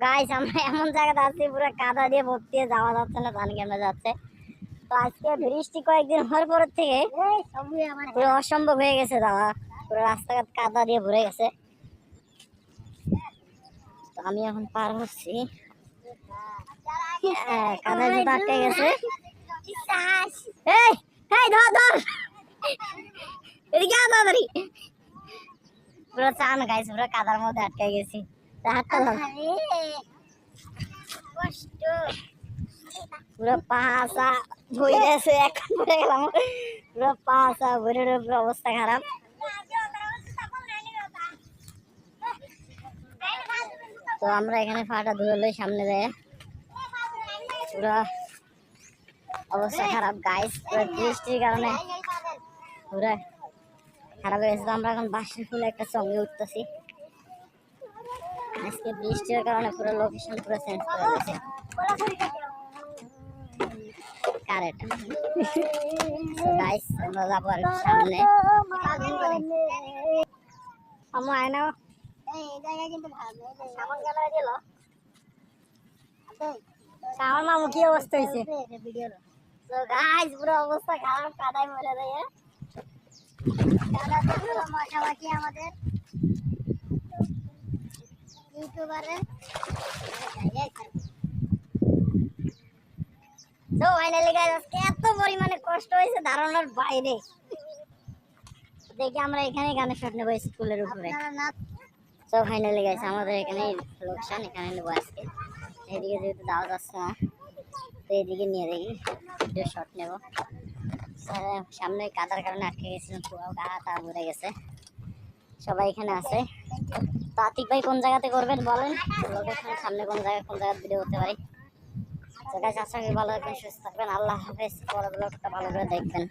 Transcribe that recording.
Guys আমরা এমন জায়গাতে আছি পুরো কাদা দিয়ে ভর্তি যাওয়া যাচ্ছে না ধান কেমনে যাচ্ছে। তো আজকে বৃষ্টি কয়েকদিন হওয়ার পর থেকে পুরো অসম্ভব হয়ে গেছে যাওয়া পুরো রাস্তাঘাট কাদা দিয়ে ভরে গেছে। তো আমি এখন পার হচ্ছি। হ্যাঁ, কাদা জুতো আটকে গেছে। এই এই ধর ধর। এদিকে পুরো চান গাইছে পুরো কাদার মধ্যে আটকে গেছি। পুরো পাহাসা ভরে গেছে এখন পড়ে গেলাম। পুরো পাহাসা ভরে অবস্থা খারাপ। তো আমরা এখানে ফাটা ধুয়ে সামনে দেয় পুরো অবস্থা খারাপ গাইস পুরো বৃষ্টির কারণে। পুরো খারাপ হয়ে গেছে। তো আমরা এখন বাসের ফুলে একটা সঙ্গে উঠতেছি। আজকে বৃষ্টির কারণে পুরো লোকেশন পুরো চেঞ্জ করে গেছে কার এটা গাইস আমরা যাব আর একটু সামনে। আমার আয়না সামন ক্যামেরা দিল আমার মামু, কি অবস্থা হয়েছে? তো পুরো অবস্থা খারাপ, কাদায় মরে দেয় কাদাতে পুরো আমাদের। ইউটিউবারে তো ফাইনালি গাইস আজকে এত পরিমাণে কষ্ট হয়েছে ধারণার বাইরে। দেখি আমরা এখানে গানের শট নেব স্কুলের উপরে। তো ফাইনালি গাইস আমাদের এখানে লোকসান এখানে নেব আজকে। এদিকে যেহেতু দাওয়া যাচ্ছে না তো এদিকে নিয়ে দেখি ভিডিও শট নেব। সামনে কাদার কারণে আটকে গেছিলাম পুরো গা তা ভরে গেছে। সবাই এখানে আছে। তো আতিক ভাই কোন জায়গাতে করবেন বলেন? লোকেশন সামনে কোন জায়গায় কোন জায়গায় ভিডিও হতে পারে। তো গাছ আশা করি ভালো থাকবেন, সুস্থ থাকবেন। আল্লাহ হাফেজ। পরে ব্লগটা ভালো করে দেখবেন।